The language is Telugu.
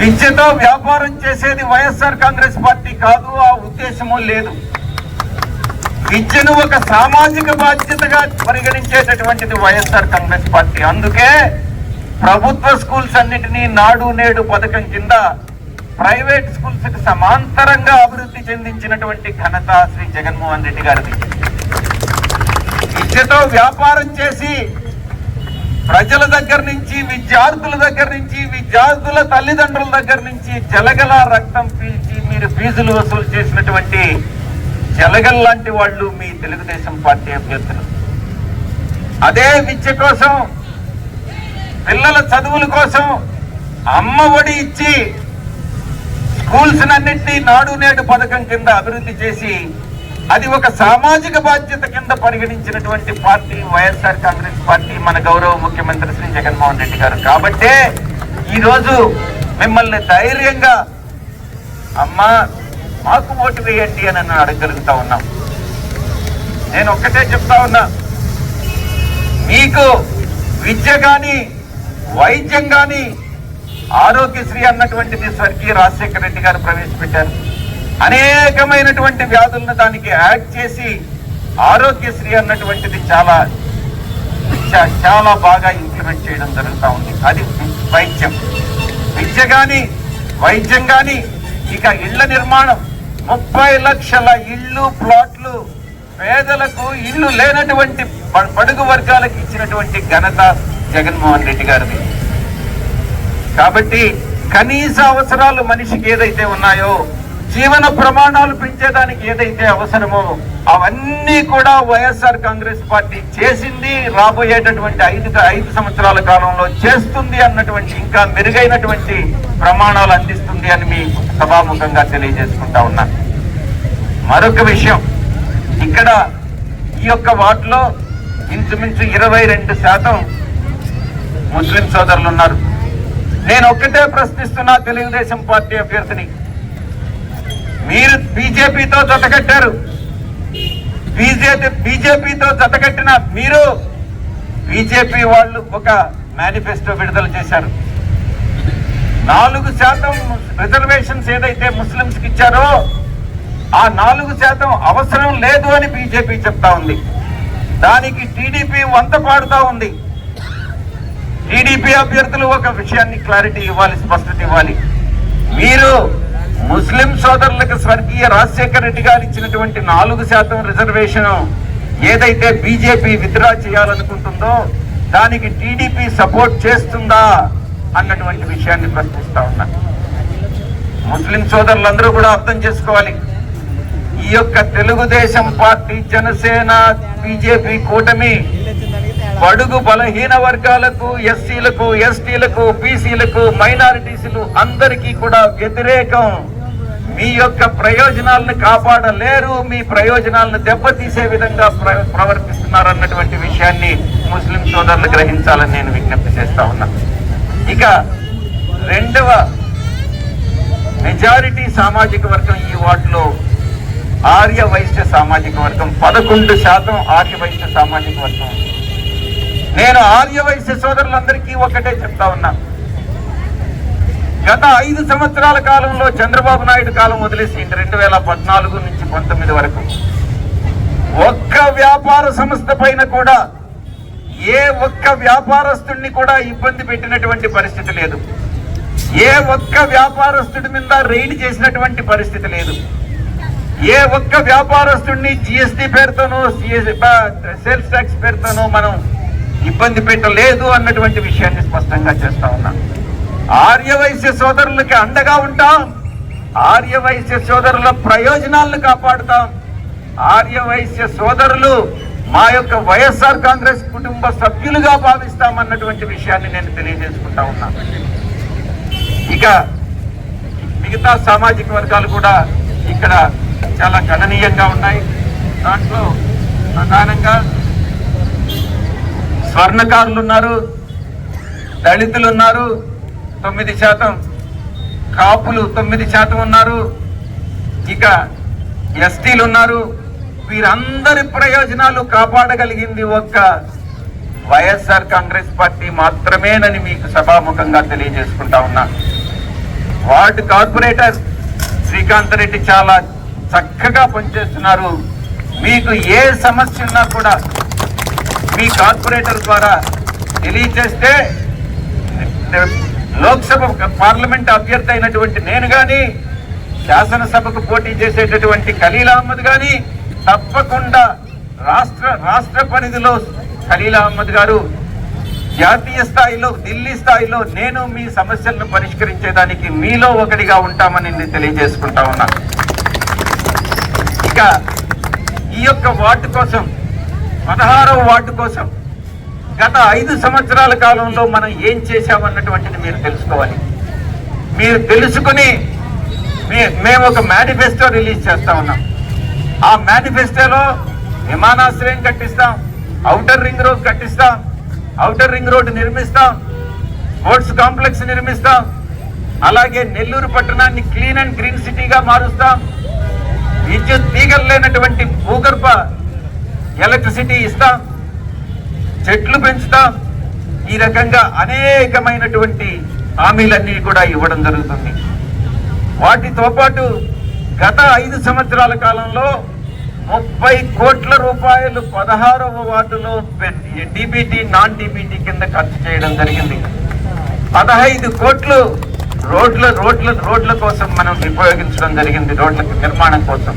విద్యతో వ్యాపారం చేసేది వైఎస్ఆర్ కాంగ్రెస్ పార్టీ కాదు ఆ ఉద్దేశము లేదు. విద్యను ఒక సామాజిక బాధ్యతగా పరిగణించేటటువంటిది వైఎస్ఆర్ కాంగ్రెస్ పార్టీ. అందుకే ప్రభుత్వ స్కూల్స్ అన్నిటినీ నాడు నేడు పథకం కింద ప్రైవేట్ స్కూల్స్కి సమాంతరంగా అభివృద్ధి చెందించినటువంటి ఘనత శ్రీ జగన్మోహన్ రెడ్డి గారిది. విద్యతో వ్యాపారం చేసి ప్రజల దగ్గర నుంచి విద్యార్థుల దగ్గర నుంచి విద్యార్థుల తల్లిదండ్రుల దగ్గర నుంచి జలగల రక్తం పీల్చి మీరు ఫీజులు వసూలు చేసినటువంటి జలగల్ లాంటి వాళ్ళు మీ తెలుగుదేశం పార్టీ అభ్యర్థులు. అదే విద్య కోసం పిల్లల చదువుల కోసం అమ్మ ఒడి ఇచ్చి స్కూల్స్ అన్నింటినీ నాడు నేడు పథకం కింద అభివృద్ధి చేసి అది ఒక సామాజిక బాధ్యత కింద పరిగణించినటువంటి పార్టీ వైఎస్ఆర్ కాంగ్రెస్ పార్టీ మన గౌరవ ముఖ్యమంత్రి శ్రీ జగన్మోహన్ రెడ్డి గారు. కాబట్టే ఈరోజు మిమ్మల్ని ధైర్యంగా అమ్మా మాకు ఓటు వేయండి అని నన్ను అడగగలుగుతా ఉన్నాం. నేను ఒక్కటే చెప్తా ఉన్నా మీకు విద్య కానీ వైద్యం కానీ ఆరోగ్యశ్రీ అన్నటువంటిది స్వర్గీయ రాజశేఖర రెడ్డి గారు ప్రవేశపెట్టారు. అనేకమైనటువంటి వ్యాధులను దానికి యాడ్ చేసి ఆరోగ్యశ్రీ అన్నటువంటిది చాలా చాలా బాగా ఇంప్లిమెంట్ చేయడం జరుగుతూ ఉంది. అది వైద్యం. విద్య కానీ వైద్యం కానీ ఇక ఇళ్ళ నిర్మాణం. ముప్పై లక్షల ఇళ్ళు ప్లాట్లు పేదలకు ఇల్లు లేనటువంటి పడుగు వర్గాలకు ఇచ్చినటువంటి ఘనత జగన్మోహన్ రెడ్డి గారిది. కాబట్టి కనీస అవసరాలు మనిషికి ఏదైతే ఉన్నాయో జీవన ప్రమాణాలు పెంచేదానికి ఏదైతే అవసరమో అవన్నీ కూడా వైఎస్ఆర్ కాంగ్రెస్ పార్టీ చేసింది రాబోయేటటువంటి ఐదు ఐదు సంవత్సరాల కాలంలో చేస్తుంది అన్నటువంటి ఇంకా మెరుగైనటువంటి ప్రమాణాలు అందిస్తుంది అని మీ సభాముఖంగా తెలియజేసుకుంటా ఉన్నాను మరొక విషయం ఇక్కడ ఈ యొక్క వార్డులో ఇంచుమించు ఇరవై రెండు శాతం ముస్లిం సోదరులు ఉన్నారు. నేను ఒక్కటే ప్రశ్నిస్తున్నా తెలుగుదేశం పార్టీ అభ్యర్థిని. మీరు బీజేపీతో జతకట్టారు బీజేపీ బీజేపీతో జతకట్టిన మీరు బీజేపీ వాళ్ళు ఒక మేనిఫెస్టో విడుదల చేశారు. నాలుగు శాతం రిజర్వేషన్స్ ఏదైతే ముస్లింస్కి ఇచ్చారో ఆ నాలుగు శాతం అవసరం లేదు అని బీజేపీ చెప్తా ఉంది. దానికి టీడీపీ వంత పాడుతూ ఉంది. టీడీపీ అభ్యర్థులు ఒక విషయాన్ని క్లారిటీ ఇవ్వాలి స్పష్టత ఇవ్వాలి. మీరు ముస్లిం సోదరులకు స్వర్గీయ రాజశేఖర రెడ్డి గారు ఇచ్చినటువంటి నాలుగు శాతం రిజర్వేషన్ ఏదైతే బీజేపీ విత్డ్రా చేయాలనుకుంటుందో దానికి టీడీపీ సపోర్ట్ చేస్తుందా అన్నటువంటి విషయాన్ని ప్రశ్నిస్తా ఉన్నా. ముస్లిం సోదరులందరూ కూడా అర్థం చేసుకోవాలి. ఈ యొక్క తెలుగుదేశం పార్టీ జనసేన బీజేపీ కూటమి బడుగు బలహీన వర్గాలకు ఎస్సీలకు ఎస్టీలకు బీసీలకు మైనారిటీసులు అందరికీ కూడా వ్యతిరేకం. మీ యొక్క ప్రయోజనాలను కాపాడలేరు మీ ప్రయోజనాలను దెబ్బతీసే విధంగా ప్ర- ప్రవర్తిస్తున్నారు అన్నటువంటి విషయాన్ని ముస్లిం సోదరులు గ్రహించాలని నేను విజ్ఞప్తి చేస్తా ఉన్నా. ఇక రెండవ మెజారిటీ సామాజిక వర్గం ఈ వార్డులో ఆర్య వైశ్య సామాజిక వర్గం. పదకొండు శాతం ఆర్య వైశ్య సామాజిక వర్గం. ఉంది. నేను ఆర్యవైశ్య సోదరులందరికీ ఒకటే చెప్తా ఉన్నా. గత ఐదు సంవత్సరాల కాలంలో చంద్రబాబు నాయుడు కాలం వదిలేసి రెండు వేల పద్నాలుగు నుంచి పంతొమ్మిది వరకు ఒక్క వ్యాపార సంస్థ పైన కూడా ఏ ఒక్క వ్యాపారస్తుడిని కూడా ఇబ్బంది పెట్టినటువంటి పరిస్థితి లేదు. ఏ ఒక్క వ్యాపారస్తుడి మీద రైడ్ చేసినటువంటి పరిస్థితి లేదు. ఏ ఒక్క వ్యాపారస్తుడిని జిఎస్టి పేరుతోనో సేల్స్ ట్యాక్స్ పేరుతోనో మనం ఇబ్బంది పెట్టలేదు అన్నటువంటి విషయాన్ని స్పష్టంగా చేస్తా ఉన్నాం. ఆర్యవైశ్య సోదరులకి అండగా ఉంటాం. ఆర్యవైశ్య సోదరుల ప్రయోజనాలను కాపాడుతాం. ఆర్యవైశ్య సోదరులు మా యొక్క వైఎస్ఆర్ కాంగ్రెస్ కుటుంబ సభ్యులుగా భావిస్తామన్నటువంటి విషయాన్ని నేను తెలియజేసుకుంటా ఉన్నాను ఇక మిగతా సామాజిక వర్గాలు కూడా ఇక్కడ చాలా గణనీయంగా ఉన్నాయి. దాంట్లో ప్రధానంగా స్వర్ణకారులు ఉన్నారు దళితులు ఉన్నారు తొమ్మిది శాతం. కాపులు తొమ్మిది శాతం ఉన్నారు. ఇక ఎస్టీలు ఉన్నారు వీరందరి ప్రయోజనాలు కాపాడగలిగింది ఒక్క వైఎస్ఆర్ కాంగ్రెస్ పార్టీ మాత్రమేనని మీకు సభాముఖంగా తెలియజేసుకుంటా ఉన్నా. వార్డు కార్పొరేటర్ శ్రీకాంత్ రెడ్డి చాలా చక్కగా పనిచేస్తున్నారు. మీకు ఏ సమస్య ఉన్నా కూడా మీ కార్పొరేటర్ ద్వారా తెలియజేస్తే లోక్సభ పార్లమెంట్ అభ్యర్థి అయినటువంటి నేను కానీ శాసనసభకు పోటీ చేసేటటువంటి ఖలీల్ అహ్మద్ కానీ తప్పకుండా రాష్ట్ర రాష్ట్ర పరిధిలో ఖలీల్ అహ్మద్ గారు జాతీయ స్థాయిలో ఢిల్లీ స్థాయిలో నేను మీ సమస్యలను పరిష్కరించేదానికి మీలో ఒకటిగా ఉంటామని తెలియజేసుకుంటా ఉన్నా. ఇక ఈ యొక్క వార్డు కోసం పదహారవ వార్డు కోసం గత ఐదు సంవత్సరాల కాలంలో మనం ఏం చేశామన్నటువంటిది మీరు తెలుసుకోవాలి. మీరు తెలుసుకుని మే- మేము ఒక మేనిఫెస్టో రిలీజ్ చేస్తా ఉన్నాం. ఆ మేనిఫెస్టోలో విమానాశ్రయం కట్టిస్తాం ఔటర్ రింగ్ రోడ్ కట్టిస్తాం ఔటర్ రింగ్ రోడ్ నిర్మిస్తాం స్పోర్ట్స్ కాంప్లెక్స్ నిర్మిస్తాం అలాగే నెల్లూరు పట్టణాన్ని క్లీన్ అండ్ గ్రీన్ సిటీగా మారుస్తాం. విద్యుత్ తీగలు లేనటువంటి భూగర్భ ఎలక్ట్రిసిటీ ఇస్తాం చెట్లు పెంచుతాం ఈ రకంగా అనేకమైనటువంటి హామీలన్నీ కూడా ఇవ్వడం జరుగుతుంది. వాటితో పాటు గత ఐదు సంవత్సరాల కాలంలో ముప్పై కోట్ల రూపాయలు పదహారవ వార్డులో డిబిటీ నాన్ డిబిటీ కింద ఖర్చు చేయడం జరిగింది. పదహైదు కోట్లు రోడ్ల రోడ్ల రోడ్ల కోసం మనం ఉపయోగించడం జరిగింది రోడ్ల నిర్మాణం కోసం.